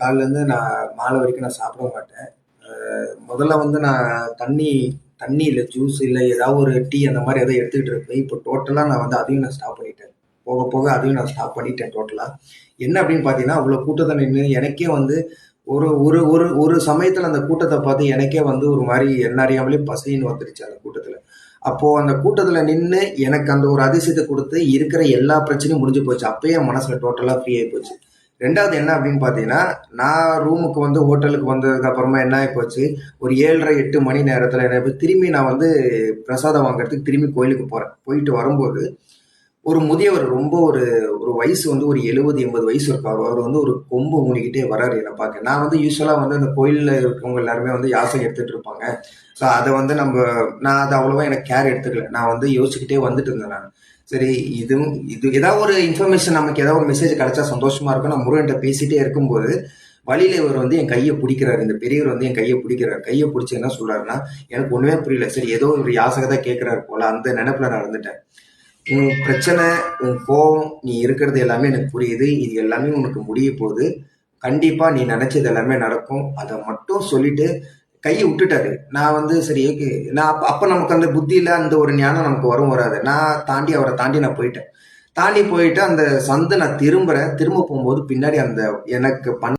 காலிலேருந்து நான் மாலை வரைக்கும் நான் சாப்பிட மாட்டேன். முதல்ல வந்து நான் தண்ணி தண்ணி இல்லை ஜூஸ் இல்லை ஏதாவது ஒரு டீ அந்த மாதிரி எதாவது எடுத்துக்கிட்டு இருப்பேன். இப்போ டோட்டலாக நான் வந்து அதையும் நான் ஸ்டாப் பண்ணிட்டேன். போக போக அதையும் நான் ஸ்டாப் பண்ணிட்டேன் டோட்டலாக என்ன அப்படின்னு பார்த்தீங்கன்னா அவ்வளோ கூட்டத்தை நின்று எனக்கே வந்து ஒரு ஒரு ஒரு ஒரு சமயத்தில் அந்த கூட்டத்தை பார்த்து எனக்கே வந்து ஒரு மாதிரி எல்லாரையாமலே பசின்னு வந்துடுச்சு அந்த கூட்டத்தில். அப்போது அந்த கூட்டத்தில் நின்று எனக்கு அந்த ஒரு அதிசயத்தை கொடுத்து இருக்கிற எல்லா பிரச்சனையும் முடிஞ்சு போச்சு. அப்பயே என் மனசில் டோட்டலாக ஃப்ரீ ஆகி போச்சு. ரெண்டாவது என்ன அப்படின்னு பார்த்தீங்கன்னா நான் ரூமுக்கு வந்து ஹோட்டலுக்கு வந்ததுக்கு அப்புறமா என்ன ஆகி போச்சு? ஒரு ஏழரை எட்டு மணி நேரத்தில் என்ன திரும்பி நான் வந்து பிரசாதம் வாங்குறதுக்கு திரும்பி கோயிலுக்கு போகிறேன் போயிட்டு வரும்போது ஒரு முதியவர் ரொம்ப ஒரு ஒரு வயசு வந்து ஒரு எழுபது எண்பது வயசு இருப்பார். அவர் வந்து ஒரு கொம்பு ஊனிக்கிட்டே வராரு என்னை பார்க்க. நான் வந்து யூஸ்வலாக வந்து அந்த கோயிலில் இருக்கவங்க எல்லாருமே வந்து யாசகம் எடுத்துட்டு இருப்பாங்க. ஸோ அதை வந்து நம்ம நான் அதை அவ்வளோவா எனக்கு கேர் எடுத்துக்கல. நான் வந்து யோசிச்சுக்கிட்டே வந்துட்டு இருந்தேன் நான். சரி இதுவும் இது ஏதாவது ஒரு இன்ஃபர்மேஷன் நமக்கு ஏதாவது ஒரு மெசேஜ் கிடைச்சா சந்தோஷமா இருக்கும். நான் முருகன்கிட்ட பேசிட்டே இருக்கும்போது வழியில இவர் வந்து என் கையை பிடிக்கிறாரு. இந்த பெரியவர் வந்து என் கையை பிடிக்கிறார். கையை பிடிச்சி என்ன சொல்றாருன்னா எனக்கு ஒண்ணுமே புரியல. சரி ஏதோ ஒரு யாசகத்தை கேட்கிறாரு போல. அந்த நினைப்புல நான் இருந்துட்டேன். உன் பிரச்சனை உன் கோவம் நீ இருக்கிறது எல்லாமே எனக்கு புரியுது. இது எல்லாமே உனக்கு முடிய போகுது. கண்டிப்பா நீ நினைச்சது எல்லாமே நடக்கும். அதை மட்டும் சொல்லிட்டு கையை விட்டுட்டாரு. நான் வந்து சரி ஏக்கு நான் அப்ப அப்ப நமக்கு அந்த புத்தியில அந்த ஒரு ஞானம் நமக்கு வரும் வராது. நான் தாண்டி அவரை தாண்டி நான் போயிட்டேன். தாண்டி போயிட்டு அந்த சந்து நான் திரும்புறேன். திரும்ப போகும்போது பின்னாடி அந்த எனக்கு பண்ண